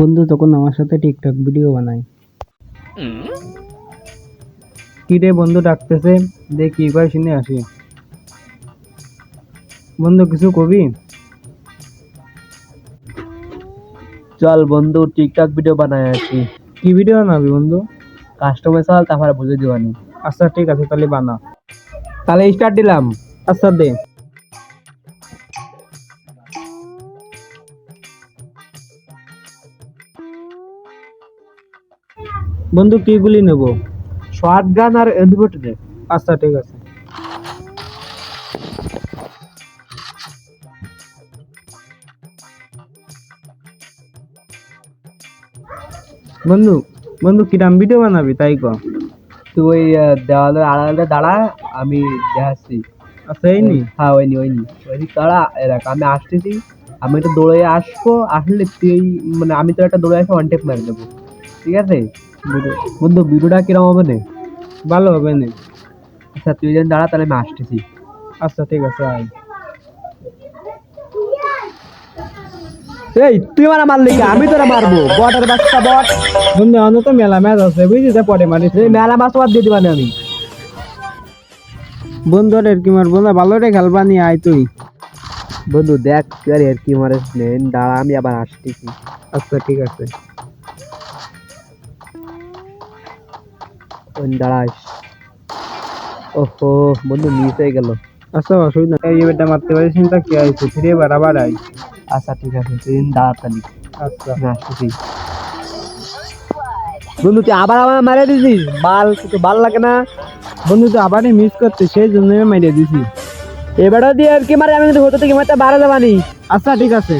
বন্ধু তখন আমার সাথে টিকটক ভিডিও বানায়। কি রে বন্ধু ডাকতেছে? দেখ কয় শুনে আসি। বন্ধু কিছু কবি? চল বন্ধু টিকটক ভিডিও বানায় আসি। কি ভিডিও বানাবি বন্ধু? কাস্টমার চল তারপরে বুঝে দিবানি। আচ্ছা ঠিক আছে তাহলে বানা। তাহলে স্টার্ট দিলাম। আচ্ছা দে। বন্ধু কি গুলি নেব? শর্ট গান আর এন্ডিভোট দে। আচ্ছা ঠিক আছে। বন্ধু বন্ধু কিরাম ভিডিও বানাবি তাই ক। তুই ওই দেওয়ালের আড়ালে দাঁড়া আমি দেখাচ্ছি আচ্ছা এই নি। হ্যাঁ ওইনি ওইনি ওইনি দাঁড়া এরাক আমি আসতেছি। আমি তো দৌড়ে আসব আসলে তুই মানে আমি তো একটা দৌড়ে আসব ওয়ান টেপ মারি দেবো। ঠিক আছে? বন্ধু ভিডিওটা কিরম হবে না? ভালো হবে না। আচ্ছা তুই যেন দাঁড়া তাহলে আমি আসতেছি। আচ্ছা ঠিক আছে আয়। এই তুই মানে মারলি কি? আমি তোরা মারবো। বটের বাচ্চা বট। বন্ধু আমার তো মেলা ম্যাচ আছে বুঝলি যে পরে মারিস। এই মেলা মাছ তোমার দিয়ে দিবানি আমি। বন্ধু আর কি মারবো? না ভালো রে খেলবা নি আয় তুই। বন্ধু দেখ তুই আর কি মারিস নেন দাঁড়া আমি আবার আসতেছি। আচ্ছা ঠিক আছে। দাঁড়াস ওহো বন্ধু মিস হয়ে গেল। আচ্ছা অসুবিধা এই বেটা মারতে পারিস না কি আছে ফিরে বাড়াবার আয়। আচ্ছা ঠিক আছে তুই আচ্ছা। আসতেছি বন্ধু তুই আবার আমার মারিয়ে দিছিস? বাল তোকে বাল লাগে না? বন্ধু তো আবারই মিস করতে সেই জন্য মাইরে দিছি। এবারও দিয়ে আর কি মারে? আমি কিন্তু হতে থেকে মারতে যাবানি। আচ্ছা ঠিক আছে।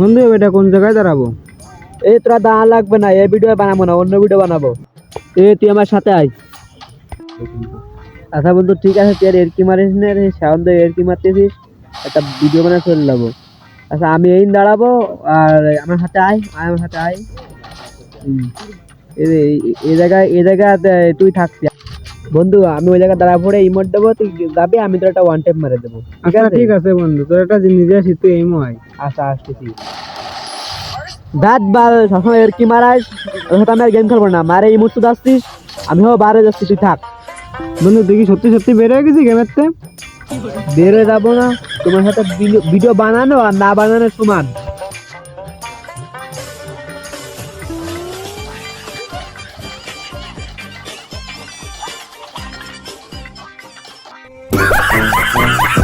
বন্ধু এটা কোন জায়গায় দাঁড়াবো? এই তোরা দাঁড়া লাগবে না এই ভিডিও বানাবো না অন্য ভিডিও বানাবো। এ তুই আমার সাথে আয়। আচ্ছা বন্ধু ঠিক আছে তুই আর এরকি মারিস না রে সাউন্ড এর কি মারতেছিস একটা ভিডিও বানায় চলে যাব আচ্ছা আমি এই দাঁড়াবো আর আমার সাথে আয় আয় আমার সাথে আয়। হুম। এই এই- এই জায়গায় এই জায়গায় তুই থাকবি। বন্ধু আমি ওই জায়গায় দাঁড়া পড়ে ইমোট দেবো তুই যাবি আমি তোর একটা ওয়ান টেপ মেরে দেবো। ঠিক আচ্ছা আছে? ঠিক আছে বন্ধু তোর একটা জিনিস আসি তুই এই ময় আচ্ছা আসতেছি। দাঁত বাল সবসময় এর কি মারাস সাথে আমি আর গেম খেলব না। মারে এই মুহূর্তে আসছিস আমিও বারে যাচ্ছি তুই থাক। বন্ধু দেখি সত্যি সত্যি বের হয়ে গেছি গেমের থেকে বের হয়ে যাব না। তোমার সাথে ভিডিও বানানো আর না বানানো সমান।